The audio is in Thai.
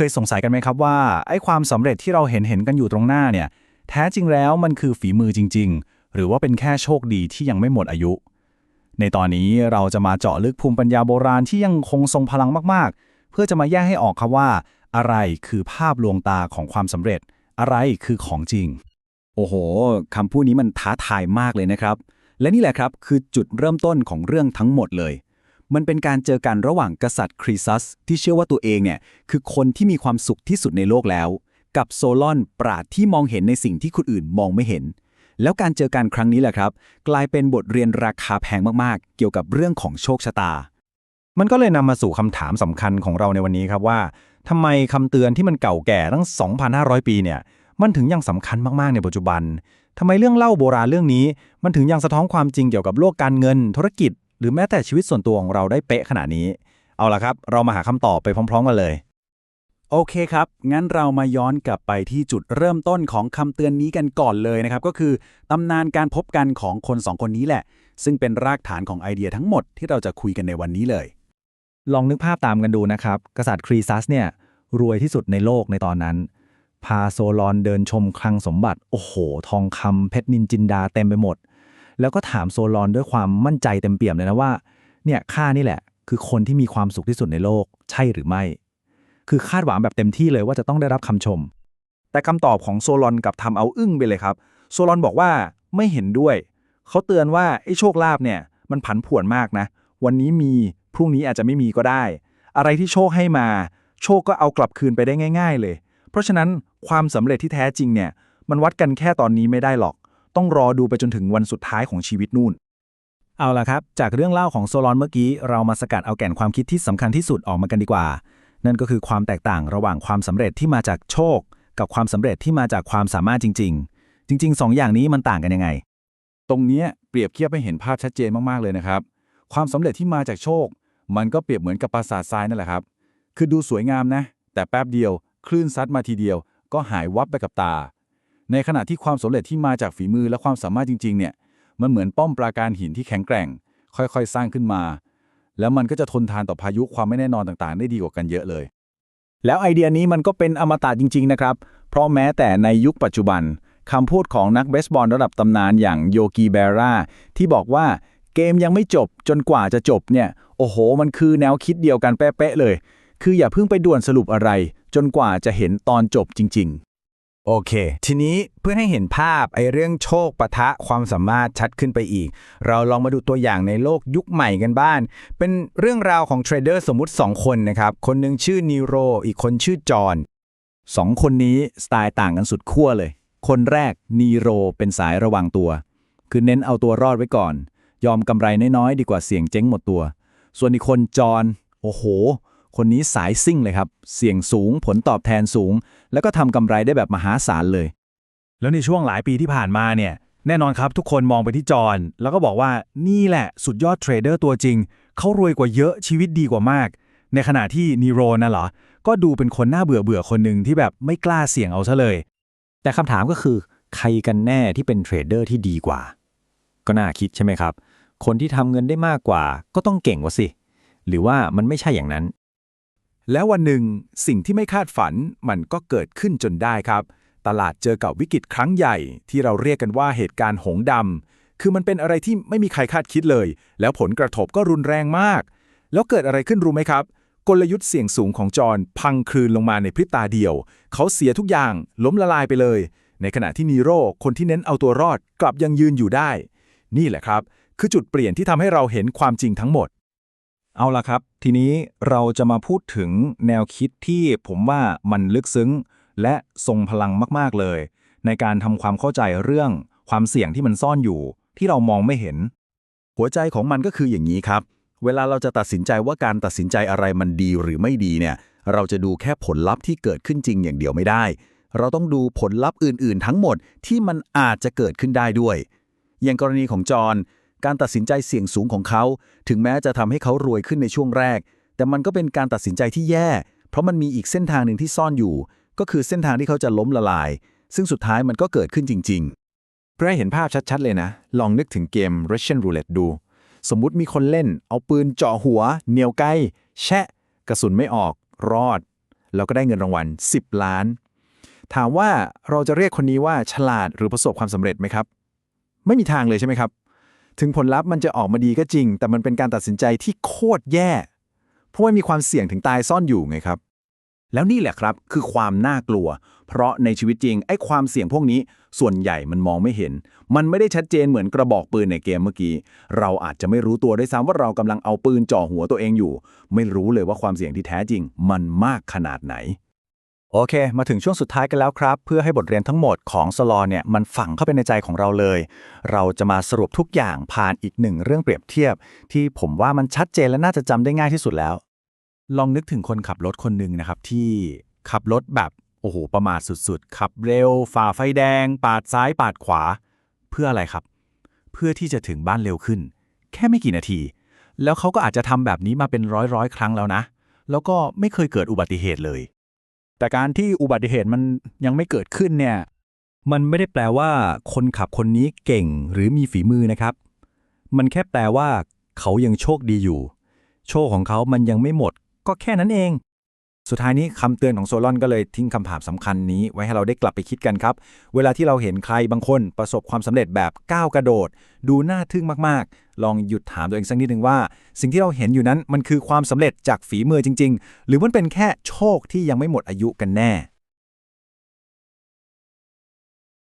เคยสงสัยกันไหมครับว่าไอ้ความสำเร็จที่เราเห็นเห็นกันอยู่ตรงหน้าเนี่ยแท้จริงแล้วมันคือฝีมือจริง ๆ หรือว่าเป็นแค่โชคดีที่ยังไม่หมดอายุ ในตอนนี้เราจะมาเจาะลึกภูมิปัญญาโบราณที่ยังคงทรงพลังมากๆ เพื่อจะมาแยกให้ออกครับว่า อะไรคือภาพลวงตาของความสำเร็จ อะไรคือของจริง โอ้โหคำพูดนี้มันท้าทายมากเลยนะครับ และนี่แหละครับคือจุดเริ่มต้นของเรื่องทั้งหมดเลย มันเป็นการเจอกันระหว่างกษัตริย์ครีซัส ที่เชื่อว่าตัวเองเนี่ยคือคนที่มีความสุขที่สุดในโลกแล้ว กับโซลอนปราดที่มองเห็นในสิ่งที่คนอื่นมองไม่เห็น แล้วการเจอกันครั้งนี้แหละครับ กลายเป็นบทเรียนราคาแพงมากๆ เกี่ยวกับเรื่องของโชคชะตา มันก็เลยนำมาสู่คำถามสำคัญของเราในวันนี้ครับว่าทำไมคำเตือนที่มันเก่าแก่ตั้ง 2,500 ปีเนี่ยมันถึงยังสำคัญมากๆในปัจจุบันทำไมเรื่องเล่าโบราณเรื่องนี้ มันถึงยังสะท้อนความจริงเกี่ยวกับโลกการเงิน ธุรกิจ หรือแม้แต่ชีวิตส่วนตัวของเราได้เป๊ะขนาดนี้ เอาละครับ เรามาหาคำตอบไปพร้อม ๆ กันเลย โอเคครับ งั้นเรามาย้อนกลับไปที่จุดเริ่มต้นของคำเตือนนี้กันก่อนเลยนะครับ ก็คือตำนานการพบกันของคนสองคนนี้แหละ ซึ่งเป็นรากฐานของไอเดียทั้งหมดที่เราจะคุยกันในวันนี้เลย ลองนึกภาพตามกันดูนะครับ กษัตริย์ครีซัสเนี่ยรวยที่สุดในโลกในตอนนั้น พาโซลอนเดินชมคลังสมบัติ โอ้โห ทองคำเพชรนินจินดาเต็มไปหมด แล้วก็ถามโซลอนด้วยความมั่นใจเต็มเปี่ยมเลยนะว่า เนี่ยข้านี่แหละ คือคนที่มีความสุขที่สุดในโลก ใช่หรือไม่ คือคาดหวังแบบเต็มที่เลยว่าจะต้องได้รับคำชม แต่คำตอบของโซลอนกับทำเอาอึ้งไปเลยครับ โซลอนบอกว่าไม่เห็นด้วย เขาเตือนว่าไอ้โชคลาภเนี่ย มันผันผวนมากนะ วันนี้มีพรุ่งนี้อาจจะไม่มีก็ได้ อะไรที่โชคให้มา โชคก็เอากลับคืนไปได้ง่าย ๆ เลย เพราะฉะนั้นความสำเร็จที่แท้จริงเนี่ย มันวัดกันแค่ตอนนี้ไม่ได้หรอก ต้องรอดูไปจนถึงวันสุดท้ายของชีวิตนู่น เอาล่ะครับ จากเรื่องเล่าของโซลอนเมื่อกี้ เรามาสกัดเอาแก่นความคิดที่สำคัญที่สุดออกมากันดีกว่า นั่นก็คือความแตกต่างระหว่างความสำเร็จที่มาจากโชค กับความสำเร็จที่มาจากความสามารถจริง ๆ จริงๆสองอย่างนี้มันต่างกันยังไง ตรงเนี้ยเปรียบเทียบให้เห็นภาพชัดเจนมากๆเลยนะครับ ความสำเร็จที่มาจากโชค มันก็เปรียบเหมือนกับปราสาททรายนั่นแหละครับ คือดูสวยงามนะ แต่แป๊บเดียวคลื่นซัดมาทีเดียว ก็หายวับไปกับตา ในขณะที่ความสำเร็จที่มาจากฝีมือและความสามารถจริงๆเนี่ยมันเหมือนป้อมปราการหินที่แข็งแกร่ง ค่อยๆ สร้างขึ้นมา แล้วมันก็จะทนทานต่อพายุความไม่แน่นอนต่างๆ ได้ดีกว่ากันเยอะเลย แล้วไอเดียนี้มันก็เป็นอมตะจริง ๆ นะครับ เพราะแม้แต่ในยุคปัจจุบันคำพูดของนักเบสบอลระดับตำนานอย่างโยกีเบราที่บอกว่าเกมยังไม่จบจนกว่าจะจบเนี่ยโอ้โห มันคือแนวคิดเดียวกันเป๊ะๆเลย คืออย่าเพิ่งไปด่วนสรุปอะไร จนกว่าจะเห็นตอนจบจริง ๆ โอเค ทีนี้เพื่อให้เห็นภาพไอ้เรื่องโชคปะทะความสามารถชัดขึ้นไปอีก เราลองมาดูตัวอย่างในโลกยุคใหม่กันบ้างเป็นเรื่องราวของเทรดเดอร์สมมุติ 2 คนนะครับ คนหนึ่งชื่อนีโร อีกคนชื่อจอห์นสองคนนี้สไตล์ต่างกันสุดขั้วเลย คนแรกนีโรเป็นสายระวังตัว คือเน้นเอาตัวรอดไว้ก่อน ยอมกำไรน้อยๆ ดีกว่าเสี่ยงเจ๊งหมดตัว ส่วนอีกคนจอห์นโอ้โห คนนี้สายซิ่งเลยครับ เสี่ยงสูงผลตอบแทนสูง แล้วก็ทำกำไรได้แบบมหาศาลเลย แล้วในช่วงหลายปีที่ผ่านมาเนี่ย แน่นอนครับทุกคนมองไปที่จอห์นแล้วก็บอกว่านี่แหละสุดยอดเทรดเดอร์ตัวจริง เขารวยกว่าเยอะชีวิตดีกว่ามาก ในขณะที่นีโรน่ะเหรอ ก็ดูเป็นคนน่าเบื่อเบื่อคนหนึ่งที่แบบไม่กล้าเสี่ยงเอาซะเลย แต่คำถามก็คือใครกันแน่ที่เป็นเทรดเดอร์ที่ดีกว่า ก็น่าคิดใช่ไหมครับ คนที่ทำเงินได้มากกว่า ก็ต้องเก่งกว่าสิ หรือว่ามันไม่ใช่อย่างนั้น แล้ววันหนึ่งสิ่งที่ไม่คาดฝันมันก็เกิดขึ้นจนได้ครับ ตลาดเจอกับวิกฤตครั้งใหญ่ ที่เราเรียกกันว่าเหตุการณ์หงดำคือมันเป็นอะไรที่ไม่มีใครคาดคิดเลย แล้วผลกระทบก็รุนแรงมาก แล้วเกิดอะไรขึ้นรู้ไหมครับ กลยุทธ์เสี่ยงสูงของจอห์นพังคลืนลงมาในพริบตาเดียว เขาเสียทุกอย่าง ล้มละลายไปเลย ในขณะที่นีโร่คนที่เน้นเอาตัวรอดกลับยังยืนอยู่ได้ นี่แหละครับ คือจุดเปลี่ยนที่ทำให้เราเห็นความจริงทั้งหมด เอาละครับ ทีนี้เราจะมาพูดถึงแนวคิดที่ผมว่ามันลึกซึ้ง และทรงพลังมากๆเลย ในการทำความเข้าใจเรื่องความเสี่ยงที่มันซ่อนอยู่ ที่เรามองไม่เห็น หัวใจของมันก็คืออย่างนี้ครับ เวลาเราจะตัดสินใจว่าการตัดสินใจอะไรมันดีหรือไม่ดีเนี่ย เราจะดูแค่ผลลัพธ์ที่เกิดขึ้นจริงอย่างเดียวไม่ได้ เราต้องดูผลลัพธ์อื่น ๆ ทั้งหมดที่มันอาจจะเกิดขึ้นได้ด้วย อย่างกรณีของจอห์น การตัดสินใจเสี่ยงสูงของเขา ถึงแม้จะทำให้เขารวยขึ้นในช่วงแรก แต่มันก็เป็นการตัดสินใจที่แย่ เพราะมันมีอีกเส้นทางหนึ่งที่ซ่อนอยู่ ก็คือเส้นทางที่เขาจะล้มละลาย ซึ่งสุดท้ายมันก็เกิดขึ้นจริง ๆ เพื่อให้เห็นภาพชัดๆ เลยนะ ลองนึกถึงเกม Russian Roulette ดู สมมุติมีคนเล่น เอาปืนเจาะหัว เหนียวไกแชะ กระสุนไม่ออก รอด แล้วก็ได้เงินรางวัล 10 ล้าน ถามว่าเราจะเรียกคนนี้ว่าฉลาดหรือประสบความสำเร็จไหมครับ ไม่มีทางเลยใช่ไหมครับ ถึงผลลัพธ์มันจะออกมาดีก็จริง แต่มันเป็นการตัดสินใจที่โคตรแย่ เพราะว่ามีความเสี่ยงถึงตายซ่อนอยู่ไงครับ แล้วนี่แหละครับคือความน่ากลัว เพราะในชีวิตจริงไอ้ความเสี่ยงพวกนี้ ส่วนใหญ่มันมองไม่เห็น มันไม่ได้ชัดเจนเหมือนกระบอกปืนในเกมเมื่อกี้ เราอาจจะไม่รู้ตัวด้วยซ้ำว่าเรากำลังเอาปืนจ่อหัวตัวเองอยู่ ไม่รู้เลยว่าความเสี่ยงที่แท้จริง มันมากขนาดไหน โอเค มาถึงช่วงสุดท้ายกันแล้วครับ เพื่อให้บทเรียนทั้งหมดของสลอเนี่ยมันฝังเข้าไปในใจของเราเลย เราจะมาสรุปทุกอย่างผ่านอีกหนึ่งเรื่องเปรียบเทียบ ที่ผมว่ามันชัดเจนและน่าจะจำได้ง่ายที่สุดแล้ว ลองนึกถึงคนขับรถคนหนึ่งนะครับที่ขับรถแบบโอ้โหประมาทสุดๆ ขับเร็ว ฝ่าไฟแดง ปาดซ้ายปาดขวา เพื่ออะไรครับ เพื่อที่จะถึงบ้านเร็วขึ้น แค่ไม่กี่นาที แล้วเขาก็อาจจะทำแบบนี้มาเป็นร้อยร้อยๆ ครั้งแล้วนะ แล้วก็ไม่เคยเกิดอุบัติเหตุเลย แต่การที่อุบัติเหตุมันยังไม่เกิดขึ้นเนี่ย มันไม่ได้แปลว่าคนขับคนนี้เก่งหรือมีฝีมือนะครับ มันแค่แปลว่า เขายังโชคดีอยู่ โชคของเขามันยังไม่หมด ก็แค่นั้นเอง สุดท้ายนี้คำเตือนของโซลอนก็เลยทิ้งคำถามสำคัญนี้ ไว้ให้เราได้กลับไปคิดกันครับ เวลาที่เราเห็นใครบางคนประสบความสำเร็จแบบก้าวกระโดด ดูน่าทึ่งมากๆ ลองหยุดถามตัวเองสักนิดหนึ่งว่า สิ่งที่เราเห็นอยู่นั้นมันคือความสำเร็จจากฝีมือจริง ๆ หรือมันเป็นแค่โชคที่ยังไม่หมดอายุกันแน่